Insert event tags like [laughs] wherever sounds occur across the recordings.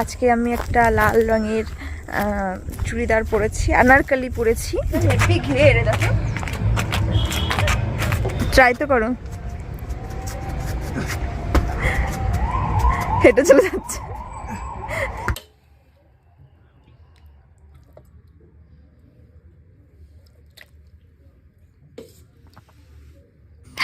আজকে আমি একটা লাল রঙের চুড়িদার পরেছি, আনারকালি পরেছি। ঘিরে ট্রাই তো করো। হেঁটে চলে যাচ্ছে।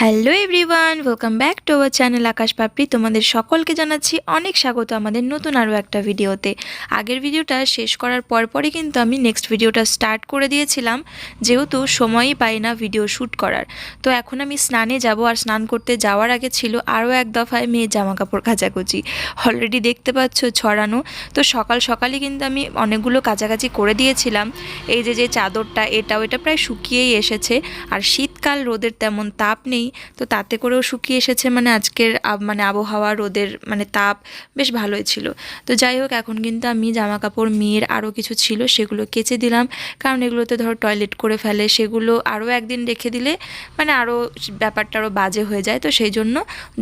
Hello everyone welcome back to our channel Akash Papri তোমাদের সকলকে জানাচ্ছি অনেক স্বাগত আমাদের নতুন আরও একটা ভিডিওতে। আগের ভিডিওটা শেষ করার পরপরই কিন্তু আমি নেক্সট ভিডিওটা স্টার্ট করে দিয়েছিলাম, যেহেতু সময়ই পাই না ভিডিও শ্যুট করার। তো এখন আমি স্নানে যাব আর স্নান করতে যাওয়ার আগে ছিল আরও এক দফায় মেয়ে জামা কাপড় কাচাকুচি। অলরেডি দেখতে পাচ্ছ ছড়ানো। তো সকাল সকালই কিন্তু আমি অনেকগুলো কাচাকাচি করে দিয়েছিলাম। এই যে যে চাদরটা, এটাও, এটা প্রায় শুকিয়েই এসেছে। আর শীতকাল রোদের তেমন তাপ নেই। তো তাতে করেও শুকিয়ে এসেছে মানে আজকের মানে আবহাওয়া রোদের মানে তাপ বেশ ভালোই ছিল। তো যাই হোক এখন কিন্তু আমি জামা কাপড় মেয়ের আরও কিছু ছিল সেগুলো কেচে দিলাম। কারণ এগুলোতে ধরো টয়লেট করে ফেলে সেগুলো আরও একদিন রেখে দিলে মানে আরও ব্যাপারটা আরও বাজে হয়ে যায়। তো সেই জন্য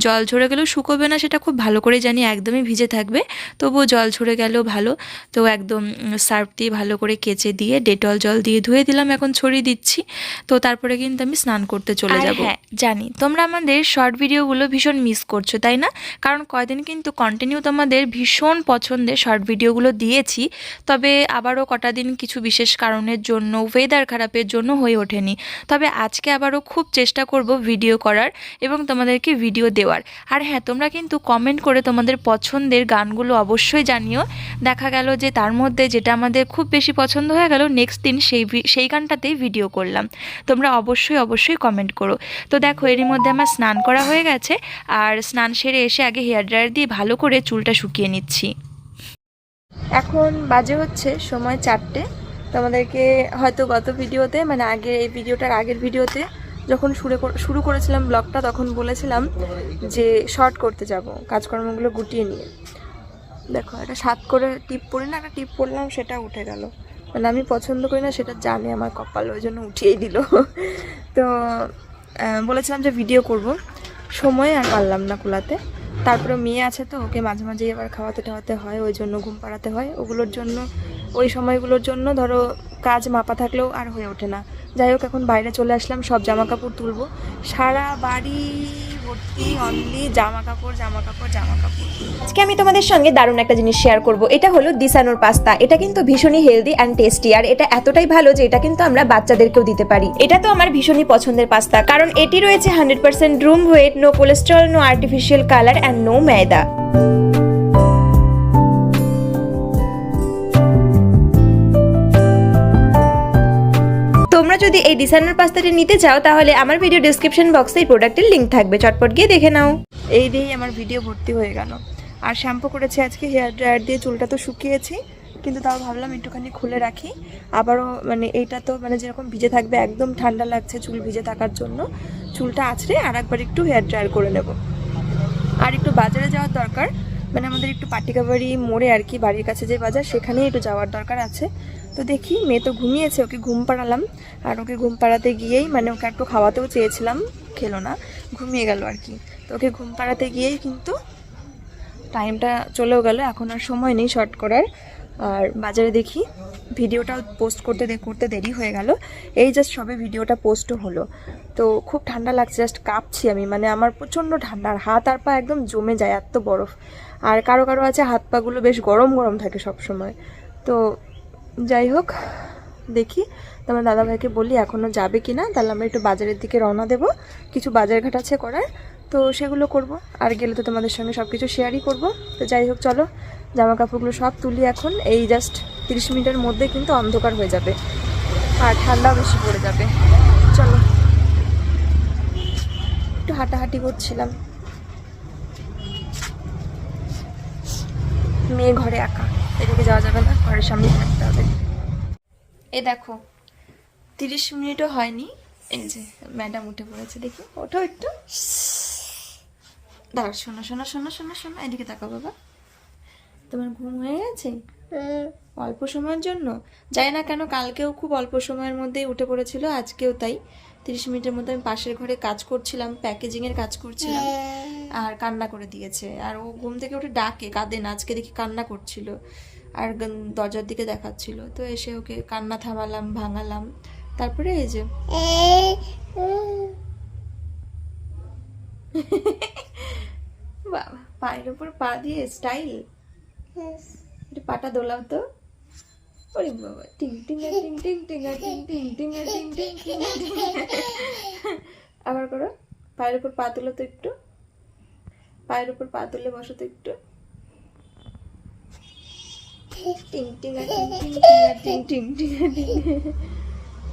জল ঝরে গেলেও শুকোবে না সেটা খুব ভালো করে জানি একদমই ভিজে থাকবে। তবুও জল ঝরে গেলেও ভালো। তো একদম সার্ফ দিয়ে ভালো করে কেচে দিয়ে ডেটল জল দিয়ে ধুয়ে দিলাম এখন ছড়িয়ে দিচ্ছি। তো তারপরে কিন্তু আমি স্নান করতে চলে যাব। হ্যাঁ জানি। তোমরা আমাদের শর্ট ভিডিওগুলো ভীষণ মিস করছ, তাই না? কারণ কয়দিন কিন্তু কন্টিনিউ তোমাদের ভীষণ পছন্দের শর্ট ভিডিওগুলো দিয়েছি, তবে আবারও কটা দিন কিছু বিশেষ কারণের জন্য ওয়েদার খারাপের জন্য হয়ে ওঠেনি। তবে আজকে আবারও খুব চেষ্টা করব ভিডিও করার এবং তোমাদেরকে ভিডিও দেওয়ার। আর হ্যাঁ তোমরা কিন্তু কমেন্ট করে তোমাদের পছন্দের গানগুলো অবশ্যই জানিও। দেখা গেল যে তার মধ্যে যেটা আমাদের খুব বেশি পছন্দ হয়ে গেল নেক্সট দিন সেই সেই গানটাতেই ভিডিও করলাম। তোমরা অবশ্যই অবশ্যই কমেন্ট করো। তো দেখো এরই মধ্যে আমার স্নান করা হয়ে গেছে আর স্নান সেরে এসে আগে হেয়ার ড্রায়ার দিয়ে ভালো করে চুলটা শুকিয়ে নিচ্ছি। এখন বাজে হচ্ছে সময় চারটে। তোমাদেরকে হয়তো গত ভিডিওতে মানে আগে এই ভিডিওটার আগের ভিডিওতে যখন শুরু শুরু করেছিলাম ব্লগটা, তখন বলেছিলাম যে শর্ট করতে যাব, কাজকর্মগুলো গুটিয়ে নিয়ে। দেখো, একটা সাত করে টিপ পড়ি না, একটা টিপ পড়লাম, সেটা উঠে গেল। মানে আমি পছন্দ করি না, সেটা জানে আমার কপাল, ওই জন্য উঠিয়েই দিল। তো বলেছিলাম যে ভিডিও করব। সময় আর পারলাম না কুলাতে। তারপরে মেয়ে আছে তো, ওকে মাঝে মাঝে এবার খাওয়াতে টাওয়াতে হয়, ওই জন্য ঘুম পাড়াতে হয়। ওগুলোর জন্য, ওই সময়গুলোর জন্য ধরো কাজ মাপা থাকলেও আর হয়ে ওঠে না। যাই হোক, এখন বাইরে চলে আসলাম, সব জামা কাপড় তুলবো। সারা বাড়ি ভর্তি জামা কাপড় জামা কাপড় জামা কাপড় আজকে আমি তোমাদের সঙ্গে দারুণ একটা জিনিস শেয়ার করব। এটা হলো দিসানোর পাস্তা। এটা কিন্তু ভীষণই হেলদি অ্যান্ড টেস্টি আর এটা এতটাই ভালো যে এটা কিন্তু আমরা বাচ্চাদেরকেও দিতে পারি। এটা তো আমার ভীষণই পছন্দের পাস্তা, কারণ এটি রয়েছে hundred percent rum wheat no cholesterol no artificial colour and no maida যদি এই ডিসাইনার পাস্তাটি নিতে চাও, তাহলে আমার ভিডিও ডিসক্রিপশন বক্সে এই প্রোডাক্টের লিংক থাকবে। চটপট গিয়ে দেখে নাও। এই দিয়েই আমার ভিডিও ভর্তি হয়ে গেল। আর শ্যাম্পু করেছি আজকে হেয়ার ড্রায়ার দিয়ে চুলটা তো শুকিয়েছি, কিন্তু তাও ভাবলাম একটুখানি খুলে রাখি। আবারও মানে এইটা তো মানে যেরকম ভিজে থাকবে, একদম ঠান্ডা লাগছে চুল ভিজে থাকার জন্য। চুলটা আছড়ে আর একবার একটু হেয়ার ড্রায়ার করে নেব। আর একটু বাজারে যাওয়ার দরকার মানে আমাদের একটু পাটিকাবাড়ি মোড়ে আর কি, বাড়ির কাছে যে বাজার, সেখানেই একটু যাওয়ার দরকার আছে। তো দেখি, মেয়ে তো ঘুমিয়েছে, ওকে ঘুম পাড়ালাম। আর ওকে ঘুম পাড়াতে গিয়েই মানে ওকে একটু খাওয়াতেও চেয়েছিলাম, খেলো না, ঘুমিয়ে গেল আর কি। তো ওকে ঘুম পাড়াতে গিয়েই কিন্তু টাইমটা চলেও গেল, এখন আর সময় নেই শর্ট করার। আর বাজারে দেখি, ভিডিওটাও পোস্ট করতে করতে দেরি হয়ে গেল। এই জাস্ট সবে ভিডিওটা পোস্টও হলো। তো খুব ঠান্ডা লাগছে জাস্ট কাঁপছি আমি মানে আমার প্রচণ্ড ঠান্ডা, আর হাত আর পা একদম জমে যায়, এত বরফ। আর কারও কারও আছে হাত পাগুলো বেশ গরম গরম থাকে সব সময় তো যাই হোক, দেখি। তোমার দাদাভাইকে বলি এখনও যাবে কি না তাহলে আমরা একটু বাজারের দিকে রওনা দেব। কিছু বাজার ঘাট আছে করার। তো সেগুলো করব। আর গেলে তো তোমাদের সঙ্গে সব কিছু শেয়ারই করব। তো যাই হোক, চলো। জামা কাপড়গুলো সব তুলি এখন। এই জাস্ট তিরিশ মিনিটের মধ্যে কিন্তু অন্ধকার হয়ে যাবে। আর ঠান্ডাও বেশি পড়ে যাবে। চলো। একটু হাঁটাহাঁটি করছিলাম। মেয়ে ঘরে একা। এদিকে যাওয়া যাবে না ঘরের সামনে থাকতে হবে। এ দেখো তিরিশ মিনিটও হয়নি। এই যে ম্যাডাম উঠে পড়েছে দেখি। ওঠো একটু। দাঁড়া শোনো শোনো শোনো শোনো শোনো এদিকে তাকাও বাবা। তোমার ঘুম হয়ে গেছে? অল্প সময়ের জন্য? যাই না কেন কালকেও খুব অল্প সময়ের মধ্যেই উঠে পড়েছিল আজকেও তাই। তিরিশ মিনিটের মধ্যে আমি পাশের ঘরে কাজ করছিলাম প্যাকেজিংয়ের কাজ করছিলাম। আর কান্না করে দিয়েছে। আর ও ঘুম থেকে উঠে ডাকে কাঁদে না আজকে দেখি কান্না করছিল। আর দরজার দিকে দেখাচ্ছিল। তো এসে ওকে কান্না থামালাম ভাঙালাম। তারপরে এই যে বাবা পায়ের উপর পা দিয়ে স্টাইল পাটা দোলাও তো। ওরে বাবা টিং টিং টিং টিং টিং টিং টিং টিং টিং টিং টিং আবার করো। পায়ের উপর পা তুলো তো একটু। পায়ের উপর পা তুলে বসো তো একটু।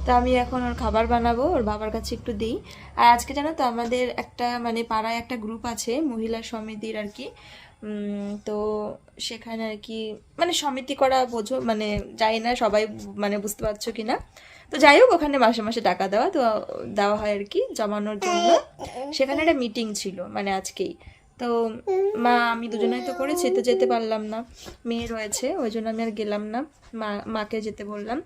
তো আমি এখন ওর খাবার বানাবো, ওর বাবার কাছে একটু দিই। আর আজকে জানো তো আমাদের একটা মানে পাড়ায় একটা গ্রুপ আছে, মহিলা সমিতির আর কি। তো সেখানে আর কি মানে সমিতি করা বোঝো মানে যাই না, সবাই মানে বুঝতে পারছ কি না তো যাই হোক, ওখানে মাসে মাসে টাকা দেওয়া, তো দেওয়া হয় আর কি, জমানোর জন্য। সেখানে একটা মিটিং ছিল মানে আজকেই। তো মা, আমি দুজনেই তো করেছি, তো যেতে পারলাম না। মেয়ে রয়েছে, ওই জন্য আমি আর গেলাম না। মা, মাকে যেতে বললাম।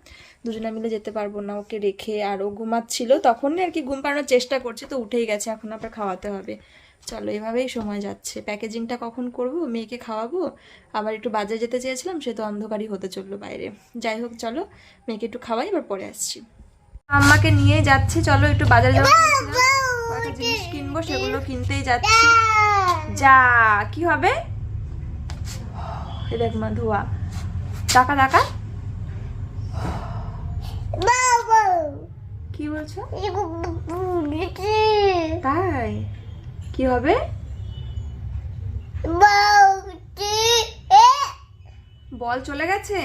দুজনে মিলে যেতে পারব না ওকে রেখে, আর ও ঘুমাচ্ছিল। তখনই আর কি ঘুম পাড়ানোর চেষ্টা করছে, তো উঠেই গেছে, এখন আবার খাওয়াতে হবে। চলো এভাবেই সময় যাচ্ছে প্যাকেজিংটা কখন করব মেয়েকে খাওয়াবো আবার একটু বাজারে যেতে চেয়েছিলাম সে তো অন্ধকারই হতে চলল বাইরে যাই হোক চলো মেয়েকে একটু খাওয়াই এবার পরে আসছি আম্মাকে নিয়ে যাচ্ছি চলো একটু বাজারে যাব জিনিস কিনবো সেগুলো কিনতেই যাচ্ছি যা কি হবে দেখ মা ধোয়া টাকা টাকা কি বলছো তাই কি হবে? বল চলে গেছে?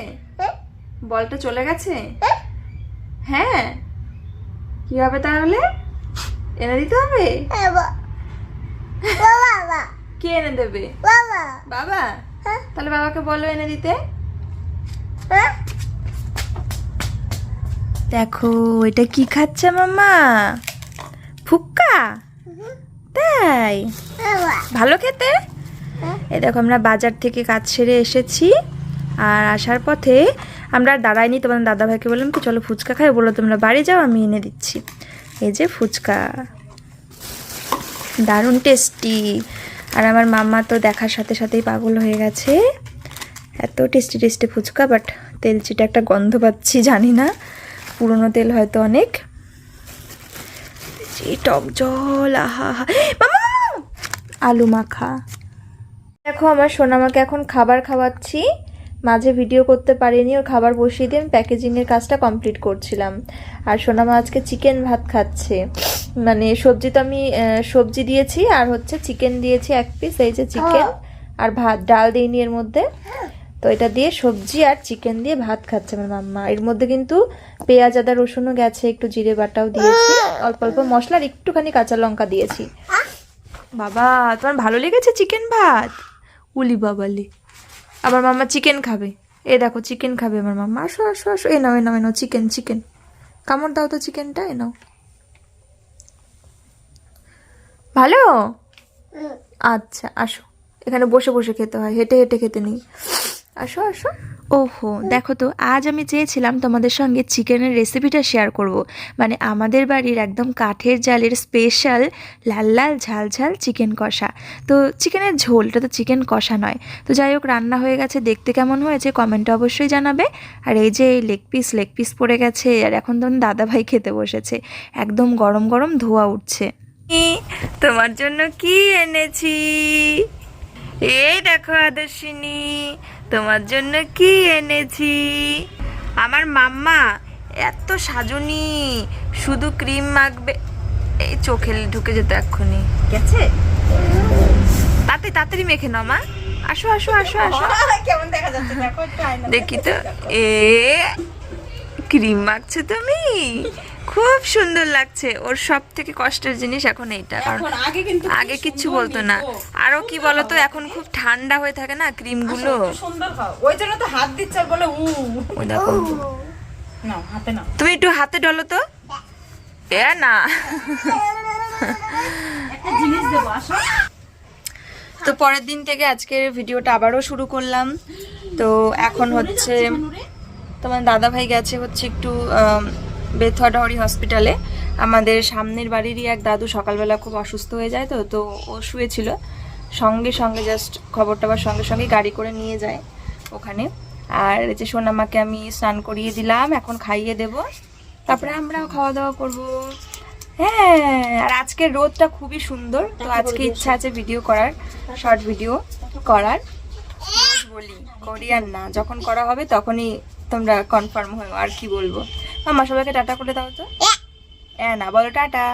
বলটা চলে গেছে? হ্যাঁ। কি হবে তাহলে? এনে দিতে হবে? কে এনে দেবে? বাবা। তাহলে বাবাকে বলো এনে দিতে। দেখো এটা কি খাচ্ছে মামা ফুক্কা? তাই? ভালো খেতে? এই দেখো আমরা বাজার থেকে কাজ সেরে এসেছি। আর আসার পথে আমরা দাঁড়াইনি তোমার দাদা ভাইকে বললাম কি চলো ফুচকা খাই। বলল তোমরা বাড়ি যাও আমি এনে দিচ্ছি। এই যে ফুচকা। দারুণ টেস্টি আর আমার মাম্মা তো দেখার সাথে সাথেই পাগল হয়ে গেছে। এত টেস্টি টেস্টি ফুচকা বাট তেলচিটা একটা গন্ধ পাচ্ছি জানি না। পুরনো তেল হয়তো অনেক। যে টক জল আহা! আলু মাখা। দেখো আমার সোনামাকে এখন খাবার খাওয়াচ্ছি। মাঝে ভিডিও করতে পারিনি ওর খাবার বসিয়ে দিয়ে আমি প্যাকেজিংয়ের কাজটা কমপ্লিট করছিলাম। আর সোনামা আজকে চিকেন ভাত খাচ্ছে। মানে সবজি তো আমি সবজি দিয়েছি আর হচ্ছে চিকেন দিয়েছি এক পিস এই যে চিকেন আর ভাত ডাল দিইনি এর মধ্যে। তো এটা দিয়ে সবজি আর চিকেন দিয়ে ভাত খাচ্ছে আমার মাম্মা। এর মধ্যে কিন্তু পেঁয়াজ আদা রসুনও গেছে একটু জিরে বাটাও দিয়েছি অল্প অল্প মশলা আর একটুখানি কাঁচা লঙ্কা দিয়েছি। বাবা তোমার ভালো লেগেছে চিকেন ভাত? উলি বাবালি। আমার মাম্মা চিকেন খাবে। এ দেখো চিকেন খাবে আমার মাম্মা। আসো আসো আসো। এ নাও এ নাও এ নাও চিকেন চিকেন কামড় দাও তো চিকেনটা এ নাও। ভালো? আচ্ছা আসো। এখানে বসে বসে খেতে হয়। হেঁটে হেঁটে খেতে নেই। আসো আসো। ওহো দেখো তো আজ আমি চেয়েছিলাম তোমাদের সঙ্গে চিকেনের রেসিপিটা শেয়ার করব। মানে আমাদের বাড়ির একদম কাঠের জালের স্পেশাল লাল লাল ঝাল ঝাল চিকেন কষা। তো চিকেনের ঝোলটা তো চিকেন কষা নয়। তো যাই হোক রান্না হয়ে গেছে দেখতে কেমন হয়েছে কমেন্টে অবশ্যই জানাবে। আর এই যে লেগ পিস লেগ পিস পড়ে গেছে আর এখন তো দাদাভাই খেতে বসেছে। একদম গরম গরম ধোয়া উঠছে। তোমার জন্য কি এনেছি? এই দেখো আদর্শিনী তোমার জন্য কি এনেছি? আমার মাম্মা এত সাজুনি শুধু ক্রিম মাখবে। এই চোখে ঢুকে যেত এক্ষুনি। গেছে? তাতে তাড়াতাড়ি মেখে নাও মা। আসো আসো আসো আসো। [laughs] কেমন দেখা যাচ্ছে? দেখো দেখি। তো। এ ক্রিম মাখছো তুমি? খুব সুন্দর লাগছে। ওর সব থেকে কষ্টের জিনিস এখন এইটা। কারণ আগে কিচ্ছু বলতো না। আরও কি বলতো এখন খুব ঠান্ডা হয়ে থাকে না ক্রিমগুলো। সুন্দর ওই জন্য তো হাত দিচ্ছে বলে উ দেখো। নাও হাতে নাও তুমি একটু হাতে ডলো তো। এ না। তো পরের দিন থেকে আজকের ভিডিওটা আবারও শুরু করলাম। তো এখন হচ্ছে তোমার দাদা ভাই গেছে হচ্ছে একটু আম, হসপিটালে। আমাদের সামনের বাড়িরই এক দাদু সকালবেলা খুব অসুস্থ হয়ে যায় তো তো ও শুয়েছিল। সঙ্গে সঙ্গে জাস্ট খবর টবর সঙ্গে সঙ্গে গাড়ি করে নিয়ে যায় ওখানে। আর যে সোনামাকে আমি স্নান করিয়ে দিলাম এখন খাইয়ে দেব। তারপরে আমরাও খাওয়া দাওয়া করব। হ্যাঁ আর আজকের রোদটা খুবই সুন্দর। তো আজকে ইচ্ছা আছে ভিডিও করার শর্ট ভিডিও করার। বলি করি আর না। যখন করা হবে তখনই তোমরা কনফার্ম হও আর কি বলব। মামা সবাইকে টাটা করে দাও তো। হ্যাঁ না বলো টাটা।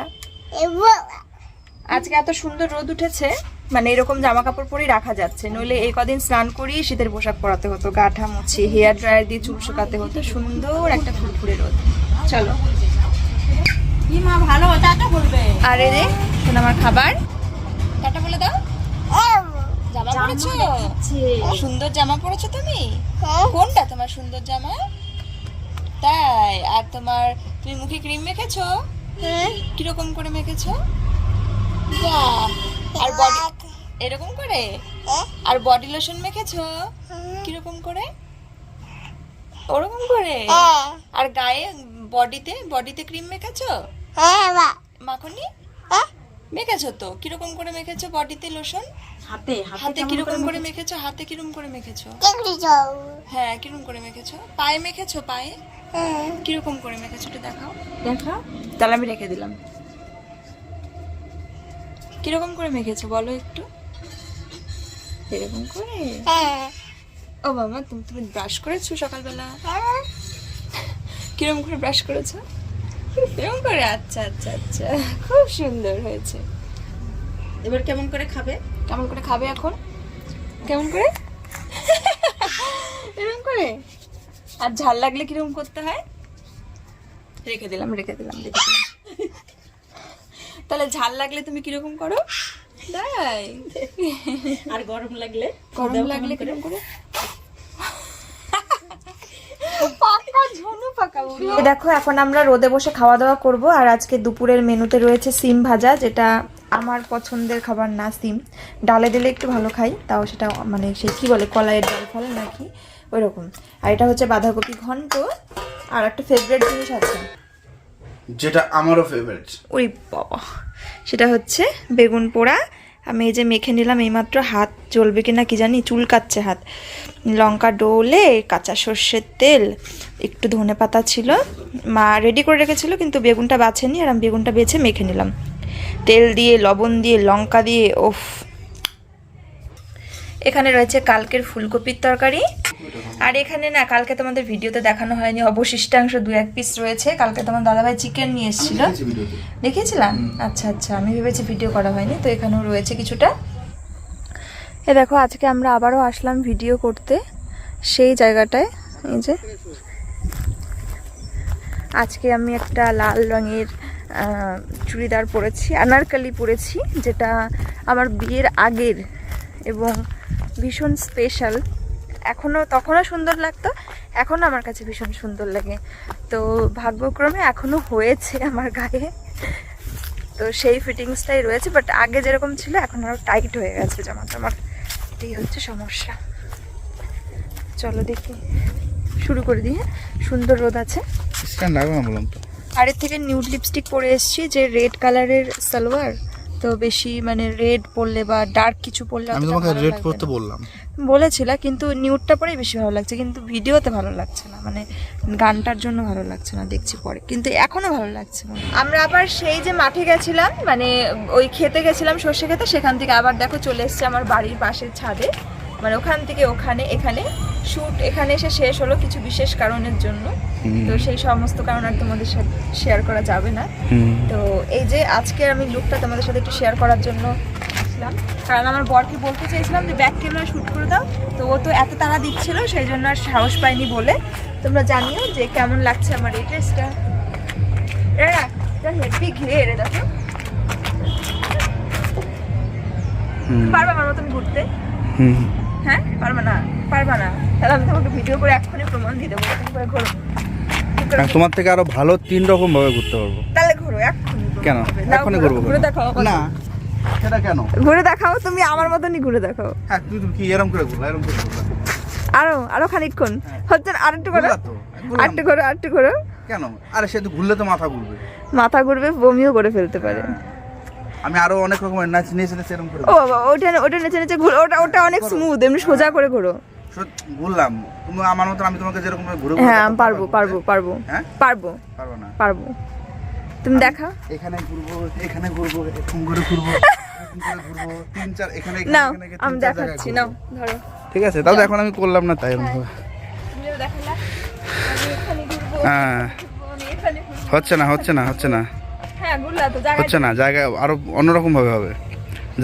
আজকে এত সুন্দর রোদ উঠেছে মানে এরকম জামা কাপড় পরেই রাখা যাচ্ছে। নইলে এই কদিন স্নান করিয়ে শীতের পোশাক পরাতে হতো গাঠা মুছি হেয়ার ড্রায়ার দিয়ে চুল শুকাতে হতো সুন্দর একটা ফুরফুরে রোদ। চলো। কি মা ভালো টাটা বলবে। আর শোন আমার খাবার। টাটা বলে দাও। জামা পরেছো? সুন্দর জামা পরেছো তুমি? কোনটা তোমার সুন্দর জামা? তাই? আর তোমার তুমি মুখে ক্রিম মেখেছো? কীরকম করে মেখেছো? আর বডি এরকম করে? আর বডি লোশন মেখেছো? কীরকম করে? ওরকম করে? আর গায়ে বডিতে বডিতে ক্রিম মেখেছো? মাখনি? মেখেছো তো? কীরকম করে মেখেছো বডিতে লোশন হাতে হাতে কীরকম করে মেখেছো? হাতে কীরকম করে মেখেছো? হ্যাঁ কীরকম করে মেখেছো? পায়ে মেখেছো পায়ে? কীরকম করে মেখেছো একটু দেখাও? দেখা তাহলে আমি রেখে দিলাম। কীরকম করে মেখেছো বলো একটু? এরকম করে? ও বাবা তুমি তুমি ব্রাশ করেছ সকালবেলা। কীরকম করে ব্রাশ করেছ? এরকম করে আচ্ছা আচ্ছা আচ্ছা। খুব সুন্দর হয়েছে। এবার কেমন করে খাবে? কেমন করে খাবে এখন? কেমন করে? [laughs] এরকম করে? আর ঝাল লাগলে কীরকম করতে হয়? রেখে দিলাম রেখে দিলাম রেখে দিলাম। তাহলে ঝাল লাগলে তুমি কীরকম করো? তাই আর গরম লাগলে? গরম লাগলে কীরকম করে? দেখো এখন আমরা রোদে বসে খাওয়া দাওয়া করব আর আজকে দুপুরের মেনুতে রয়েছে সিম ভাজা যেটা আমার পছন্দের খাবার না সিম। ডালে দিলে একটু ভালো খাই তাও সেটা মানে সে কি বলে কলাইয়ের ডাল ফল নাকি? ওই রকম আর এটা হচ্ছে বাঁধাকপি ঘন্ট আর একটা ফেভারিট জিনিস আছে। যেটা আমারও ফেভারিট ওই বাবা। সেটা হচ্ছে বেগুন পোড়া। আমি এই যে মেখে নিলাম এইমাত্র হাত জ্বলবে কিনা কি জানি চুল কাচ্ছে হাত। লঙ্কা ডোলে কাঁচা সর্ষের তেল একটু ধনে পাতা ছিল। মা রেডি করে রেখেছিল কিন্তু বেগুনটা বাছেনি আর আমি বেগুনটা বেছে মেখে নিলাম। তেল দিয়ে লবণ দিয়ে লঙ্কা দিয়ে ওফ এখানে রয়েছে কালকের ফুলকপির তরকারি। আর এখানে না কালকে তোমাদের ভিডিওতে দেখানো হয়নি অবশিষ্টাংশ দু এক পিস রয়েছে। কালকে তোমার দাদাভাই চিকেন নিয়ে এসেছিল। দেখিয়েছিলাম? আচ্ছা আচ্ছা আমি ভেবেছি ভিডিও করা হয়নি তো এখানেও রয়েছে কিছুটা। এ দেখো আজকে আমরা আবারও আসলাম ভিডিও করতে সেই জায়গাটায়। এই যে। আজকে আমি একটা লাল রঙের চুড়িদার পরেছি আনারকালি পরেছি যেটা আমার বিয়ের আগের এবং ভীষণ স্পেশাল এখনও তখনও সুন্দর লাগতো এখন আমার কাছে ভীষণ সুন্দর লাগে। তো ভাগ্যক্রমে এখনও হয়েছে আমার গায়ে। তো সেই ফিটিংসটাই রয়েছে বাট আগে যেরকম ছিল এখন আরও টাইট হয়ে গেছে জামাটা আমার এই হচ্ছে সমস্যা। চলো দেখি। শুরু করে দিই হ্যাঁ? সুন্দর রোদ আছে। আর এর থেকে নিউড লিপস্টিক পরে এসেছি যে রেড কালারের সালোয়ার। তো বেশি মানে রেড পরলে বা ডার্ক কিছু পরলে আমি তোমাকে রেড বললাম। বলেছিলা কিন্তু নিউডটা পরেই বেশি ভালো লাগছে কিন্তু ভিডিওতে ভালো লাগছে না। মানে গানটার জন্য ভালো লাগছে না দেখছি পরে। কিন্তু এখনও ভালো লাগছে না আমরা আবার সেই যে মাঠে গেছিলাম মানে ওই খেতে গেছিলাম সর্ষে খেতে সেখান থেকে আবার দেখো চলে এসেছে আমার বাড়ির পাশের ছাদে। মানে ওখান থেকে ওখানে এখানে শুট এখানে এসে শেষ হলো কিছু বিশেষ কারণের জন্য। তো সেই সমস্ত কারণ আর তোমাদের সাথে শেয়ার করা যাবে না। তো এই যে আজকে আমি লুকটা তোমাদের সাথে একটু শেয়ার করার জন্য আসলাম কারণ আমার বরকে বলতে চাইছিলাম যে ব্যাক ক্যামেরা শ্যুট করে দাও? তো ও তো এত তাড়া দিচ্ছিল সেই জন্য আর সাহস পাইনি বলে। তোমরা জানিও যে কেমন লাগছে আমার এই ড্রেসটা? ঘিরে এরে দেখো। পারবা আমার মতন ঘুরতে? হ্যাঁ? পারবা না? পারবা না? তাহলে আমি তোমাকে ভিডিও করে এক্ষুনি প্রমাণ দিয়ে দেবো। করে ঘোরো। তোমার থেকে আরও ভালো তিন রকম ভাবে ঘুরতে পারব। তাহলে ঘোরো এক্ষুনি কেন? এখনই ঘোরো, ঘুরে দেখাও না। সেটা কেন? ঘুরে দেখাও তুমি আমার মতনই ঘুরে দেখাও। হ্যাঁ তুই তুমি কি এরম করে ঘুরলা? এরম করে ঘুরলা? আরও আরও খানিকক্ষণ। হচ্ছে আরেকটু করো। আরেকটু করো আরেকটু করো। কেন? আরে সে তো ঘুরলে তো মাথা ঘুরবে। মাথা ঘুরবে বমিও করে ফেলতে পারে। আমি আরও অনেক রকমের নাচ নিয়েছি সেরকম করে ও বাবা ওটা ওটা নেচে নেচে ঘুরো ওটা ওটা অনেক স্মুথ এমনি সোজা করে ঘোরো। ঘুরলাম। তুমি আমার মতন আমি তোমাকে যেরকম ঘুরে হ্যাঁ পারব। পারব পারব। হ্যাঁ? পারব। পারব না। পারব। তুমি দেখা এখানে ঘুরবো এখানে ঘুরবো এরকম করে ঘুরবো [laughs] ঘুরবো। তিন চার এখানে এখানে, নাও আমি দেখাচ্ছি নাও ধরো। ঠিক আছে তাহলে এখন আমি করলাম না তাই হ্যাঁ। ঘুরবো হচ্ছে না হচ্ছে না হচ্ছে না। হ্যাঁ হচ্ছে না জায়গা আরও অন্যরকম ভাবে হবে।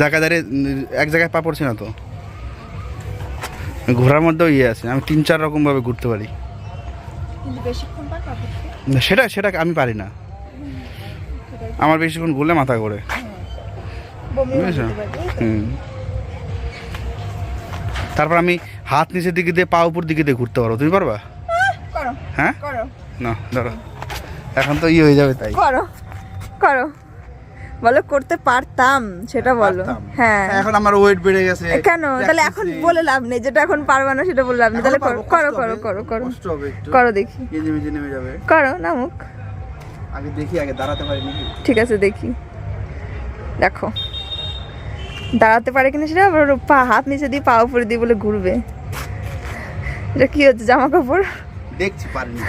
জায়গা দাঁড়িয়ে এক জায়গায় পা পড়ছি না তো? ঘোরার মধ্যেও ইয়ে আছে আমি তিন চার রকম ভাবে ঘুরতে পারি। সেটা সেটা আমি পারি না। আমার বেশিক্ষণ ঘুরলে মাথা বুঝেছ? হুম। তারপর আমি হাত নিচের দিকে দিয়ে পা উপর দিকে দিয়ে ঘুরতে পারো তুমি পারবা? হ্যাঁ? না ধরো। এখন তো ইয়ে হয়ে যাবে তাই। করো। করো। বলো করতে পারতাম সেটা বলো। হ্যাঁ। এখন আমার ওয়েট বেড়ে গেছে। কেন? তাহলে এখন বলে লাভ নেই। যেটা এখন পারবা না সেটা বলে লাভ নেই। তাহলে করো করো করো করো। করো করো দেখি। নেমে যাবে। করো নামুক। আগে দেখি আগে দাঁড়াতে পারি নাকি? ঠিক আছে দেখি। দেখো। দাঁড়াতে পারে কিনা সেটা আবার পা হাত নিচে দিয়ে পা উপরে দিয়ে বলে ঘুরবে। এটা কি হচ্ছে জামা কাপড়? দেখছি পারিনি।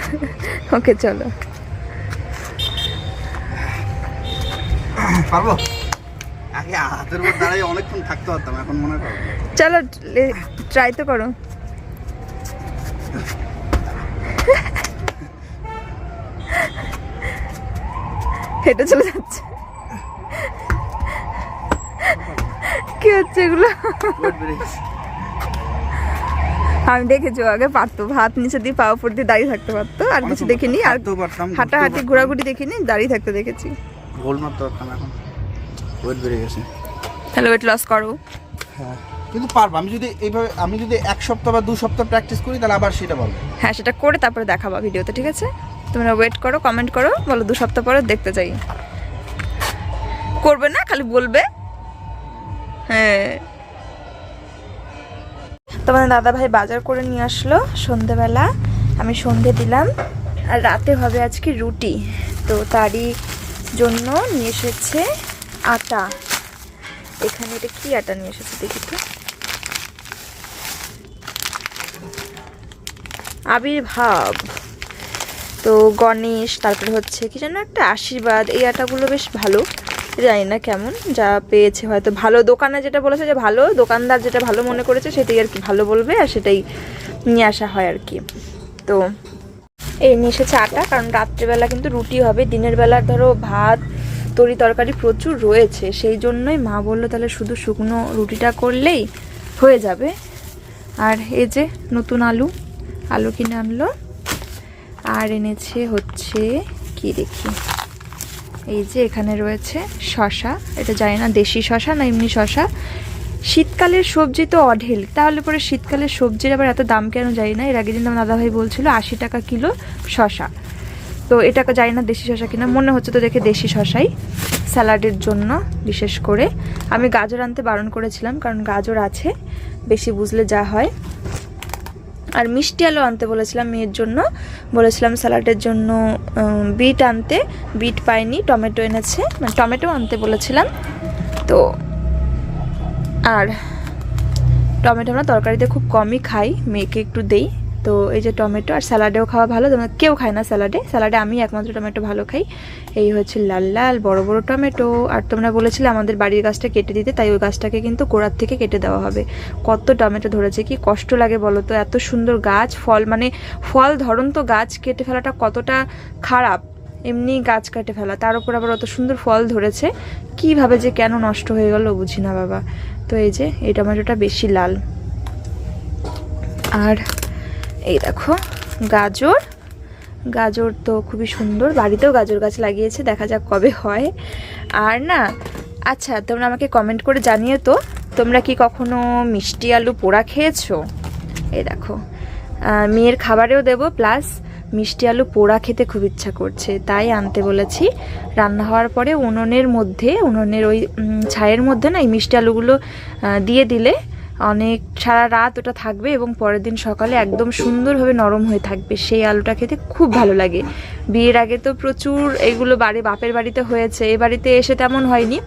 ওকে চলো। পারব? আগে হাতের উপর দাঁড়িয়ে অনেকক্ষণ থাকতে পারতাম এখন মনে পারব। চলো ট্রাই তো করো। হেঁটে চলে যাচ্ছে। কি হচ্ছে এগুলো। আমি দেখেছি আগে পারতো। হাত নিচে দিয়ে পা উপর দিয়ে দাঁড়িয়ে থাকতে পারতো। আর কিছু দেখিনি। আর হাঁটাহাঁটি ঘোরাঘুরি দেখিনি দাঁড়িয়ে থাকতে দেখেছি। গোল মারতে পারতাম এখন। ওয়েট বেড়ে গেছে। তাহলে ওয়েট লস করো। হ্যাঁ কিন্তু পারব। আমি যদি এইভাবে আমি যদি এক সপ্তাহ বা দু সপ্তাহ প্র্যাকটিস করি তাহলে আবার সেটা পারব হ্যাঁ সেটা করে তারপরে দেখাবা ভিডিওতে ঠিক আছে? তোমরা ওয়েট করো কমেন্ট করো, বলো দু সপ্তাহ পরে দেখতে চাই করবে না, খালি বলবে। হ্যাঁ। তোমাদের দাদা ভাই বাজার করে নিয়ে আসলো সন্ধেবেলা। আমি সন্ধে দিলাম, আর রাতে হবে আজকে রুটি। তো তারই জন্য নিয়ে এসেছে আটা। এখানে এটা কি আটা নিয়ে এসেছে দেখি তো। আবির্ভাব। তো গণেশ, তারপরে হচ্ছে কি যেন একটা আশীর্বাদ, এই আটাগুলো বেশ ভালো। জানি না কেমন, যা পেয়েছে হয়তো ভালো দোকানে যেটা বলেছে যে ভালো, দোকানদার যেটা ভালো মনে করেছে সেটাই আর কি ভালো বলবে আর সেটাই নিয়ে আসা হয় আর কি। তো এই নিয়ে এসেছে আটা, কারণ রাত্রেবেলা কিন্তু রুটি হবে। দিনের বেলা ধরো ভাত, তরি তরকারি প্রচুর রয়েছে। সেই জন্যই মা বলল তাহলে শুধু শুকনো রুটিটা করলেই হয়ে যাবে। আর এই যে নতুন আলু আলু কিনে আনলো। আর এনেছে হচ্ছে, কি দেখি? এই যে এখানে রয়েছে শশা। এটা জানি না, দেশি শশা না এমনি শশা? শীতকালের সবজি তো অঢেল। তাহলে পরে শীতকালের সবজির আবার এত দাম কেন জানি না? এর আগের দিন আমার দাদাভাই বলছিল, আশি টাকা কিলো শশা। তো এটাকে জানি না দেশি শশা কিনা, মনে হচ্ছে তো দেখে দেশি শশাই স্যালাডের জন্য বিশেষ করে। আমি গাজর আনতে বারণ করেছিলাম, কারণ গাজর আছে, বেশি বুঝলে যা হয়। আর মিষ্টি আলু আনতে বলেছিলাম মেয়ের জন্য। বলেছিলাম স্যালাডের জন্য বিট আনতে। বিট পাইনি, টমেটো এনেছে। মানে টমেটো আনতে বলেছিলাম। তো আর টমেটো আমরা তরকারিতে খুব কমই খাই, মেয়েকে একটু দেই। তো এই যে টমেটো আর স্যালাডেও খাওয়া ভালো, তোমরা কেউ খায় না স্যালাডে। স্যালাডে আমি একমাত্র টমেটো ভালো খাই। এই হচ্ছে লাল লাল বড় বড় টমেটো। আর তোমরা বলেছিলে আমাদের বাড়ির গাছটা কেটে দিতে, তাই ওই গাছটাকে কিন্তু গোড়ার থেকে কেটে দেওয়া হবে। কত টমেটো ধরেছে, কি কষ্ট লাগে বলো তো এত সুন্দর গাছ, ফল মানে ফল ধরন তো গাছ কেটে ফেলাটা কতটা খারাপ। এমনি গাছ কাটে ফেলা, তার উপর আবার অত সুন্দর ফল ধরেছে। কীভাবে যে কেন নষ্ট হয়ে গেল বুঝি না বাবা। তো এই যে, এই টমেটোটা বেশি লাল। আর এই দেখো, গাজর। গাজর তো খুবই সুন্দর, বাড়িতেও গাজর গাছ লাগিয়েছে, দেখা যাক কবে হয়। আর না আচ্ছা তোমরা আমাকে কমেন্ট করে জানিয়ে তো, তোমরা কি কখনো মিষ্টি আলু পোড়া খেয়েছো? এই দেখো মেয়ের খাবারেও দেবো প্লাস মিষ্টি আলু পোড়া খেতে খুব ইচ্ছা করছে, তাই আনতে বলেছি। রান্না হওয়ার পরে উনুনের মধ্যে, উনুনের ওই ছায়ের মধ্যে না এই মিষ্টি আলুগুলো দিয়ে দিলে অনেক, সারা রাত ওটা থাকবে এবং পরের দিন সকালে একদম সুন্দরভাবে নরম হয়ে থাকবে। সেই আলুটা খেতে খুব ভালো লাগে। বিয়ের আগে তো প্রচুর এগুলো বাড়ি, বাপের বাড়িতে হয়েছে। এ বাড়িতে এসে তেমন হয়নি।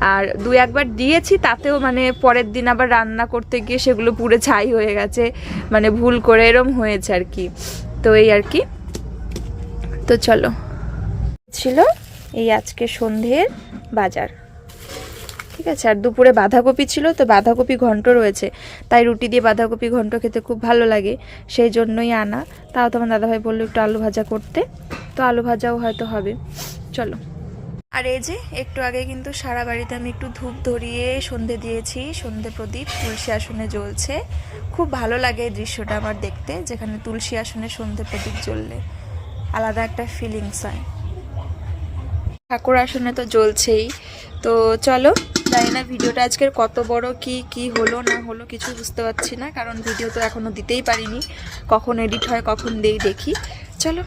আর দু একবার দিয়েছি, তাতেও মানে পরের দিন আবার রান্না করতে গিয়ে সেগুলো পুরো ছাই হয়ে গেছে। মানে ভুল করে এরম হয়েছে আর কি। তো এই আর কি। তো চলো। ছিল এই আজকে সন্ধ্যের বাজার। ঠিক আছে, আর দুপুরে বাঁধাকপি ছিল, তো বাঁধাকপি ঘন্ট রয়েছে। তাই রুটি দিয়ে বাঁধাকপি ঘন্ট খেতে খুব ভালো লাগে, সেই জন্যই আনা। তাও তোমার দাদাভাই বলল একটু আলু ভাজা করতে, তো আলু ভাজাও হয়তো হবে। চলো। আর এই যে, একটু আগে কিন্তু সারা বাড়িতে আমি একটু ধূপ ধরিয়ে সন্ধে দিয়েছি, সন্ধে প্রদীপ, তুলসী আসনে জ্বলছে। খুব ভালো লাগে এই দৃশ্যটা আমার দেখতে, যেখানে তুলসী আসনে সন্ধে প্রদীপ জ্বললে। আলাদা একটা ফিলিংস হয়। ঠাকুর আসনে তো জ্বলছেই। তো চলো জানি না ভিডিওটা আজকের কত বড়, কি কি হলো, না হলো, কিছু বুঝতে পারছি না, কারণ ভিডিও তো এখনও দিতেই পারিনি। কখন এডিট হয়, কখন দেই দেখি। চলো।